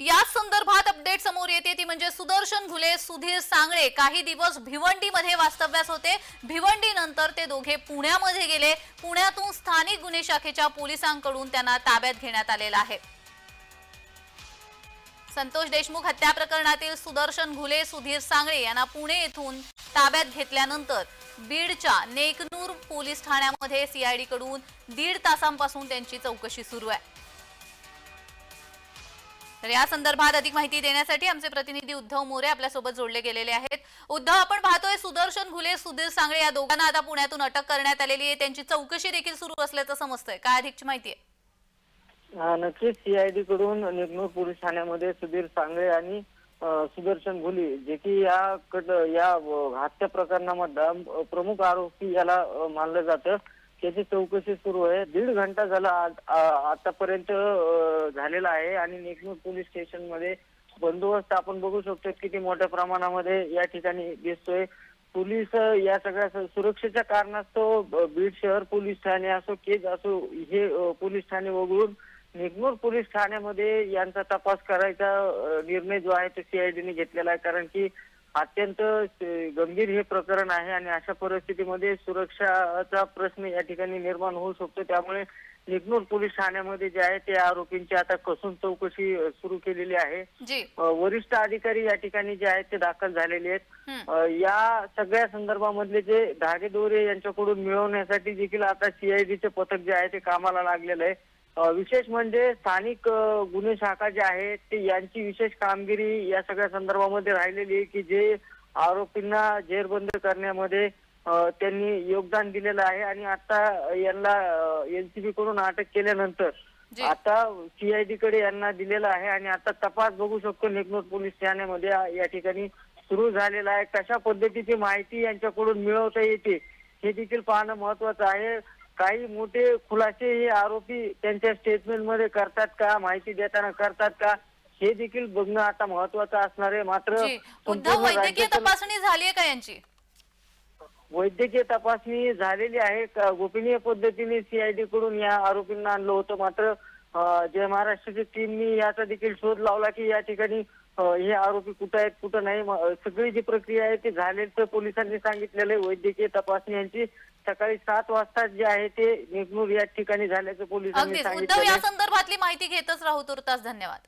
या संदर्भात अपडेट समोर येते. ती म्हणजे सुदर्शन घुले सुधीर सांगळे. काही दिवस भिवंडीमध्ये वास्तव्यास होते. भिवंडी नंतर ते दोघे पुण्यामध्ये गेले. पुण्यातून स्थानिक गुन्हे शाखेच्या पोलिसांकडून त्यांना ताब्यात घेण्यात आलेलं आहे. संतोष देशमुख हत्या प्रकरणातील सुदर्शन घुले सुधीर सांगळे यांना पुणे येथून ताब्यात घेतल्यानंतर बीडच्या नेकनूर पोलीस ठाण्यामध्ये सीआयडी कडून दीड तासांपासून त्यांची चौकशी सुरू आहे. तर या संदर्भात अधिक माहिती देण्यासाठी आमचे प्रतिनिधी उद्धव मोरे आपल्यासोबत जोडले गेलेले आहेत. उद्धव आपण पाहतोय सुदर्शन घुले सुधीर सांगळे या दोघांना आता पुण्यातून अटक करण्यात आलेली आहे. त्यांची चौकशी देखील सुरू असल्याचं समजतंय. काय अधिकची माहिती आहे? नक्कीच. सीआयडी कडून निगनूर पोलीस ठाण्यामध्ये सुधीर सांगळे आणि सुदर्शन घुली जे की या कट या हत्या प्रकरणामधला प्रमुख आरोपी याला मानलं जातं. त्याची चौकशी सुरू आहे. दीड घंटा झाला आतापर्यंत झालेला आहे आणि नेकनूर पोलीस स्टेशनमध्ये बंदोबस्त आपण बघू शकतो किती मोठ्या प्रमाणामध्ये या ठिकाणी दिसतोय. पोलीस या सगळ्या सुरक्षेच्या कारणास्तव बीड शहर पोलीस ठाणे असो केज असो हे पोलीस ठाणे वगळून निगमूर पोलीस ठाण्यामध्ये यांचा तपास करायचा निर्णय जो आहे तो सीआयडीने घेतलेला आहे. कारण की अत्यंत गंभीर हे प्रकरण आहे आणि अशा परिस्थितीमध्ये सुरक्षाचा प्रश्न या ठिकाणी निर्माण होऊ शकतो. त्यामुळे निगनूर पोलीस ठाण्यामध्ये जे आहे ते आरोपींची आता कसून चौकशी सुरू केलेली आहे. वरिष्ठ अधिकारी या ठिकाणी जे आहेत ते दाखल झालेले आहेत. या सगळ्या संदर्भामधले जे धागेदोरे यांच्याकडून मिळवण्यासाठी देखील आता सीआयडीचे पथक जे आहे ते कामाला लागलेलं आहे. विशेष म्हणजे स्थानिक गुन्हे शाखा जे आहे ते यांची विशेष कामगिरी या सगळ्या संदर्भामध्ये राहिलेली आहे की जे आरोपींना जेरबंद करण्यामध्ये त्यांनी योगदान दिलेलं आहे आणि आता यांना एनसीबी कडून अटक केल्यानंतर. आता सीआयडी कडे यांना दिलेला आहे आणि आता तपास बघू शकतो निगनूर पोलीस ठाण्यामध्ये या ठिकाणी सुरू झालेला आहे कशा पद्धतीची माहिती यांच्याकडून मिळवता येते हे देखील पाहणं महत्वाचं आहे काही मोठे खुलासे हे आरोपी त्यांच्या स्टेटमेंटमध्ये करतात का? माहिती देताना करतात का? हे देखील बघणं आता महत्वाचं असणार आहे. मात्र जी. उद्धव संपूर्ण वैद्यकीय तपासणी झाली आहे का यांची? वैद्यकीय तपासणी झालेली आहे. क- गोपनीय पद्धतीने सीआयडी कडून या आरोपींना आणलं होतं. मात्र जय महाराष्ट्राची टीमनी याचा देखील शोध लावला की या ठिकाणी हे आरोपी कुठं आहेत कुठं नाही. सगळी जी प्रक्रिया आहे ती झालेलं पोलिसांनी सांगितलेलं आहे. वैद्यकीय तपासणी यांची सकाळी सात वाजता जे आहे ते निगनूर या ठिकाणी झाल्याचं पोलिसांनी सांगितलं या संदर्भातली माहिती घेतच राहू तुर्तास धन्यवाद.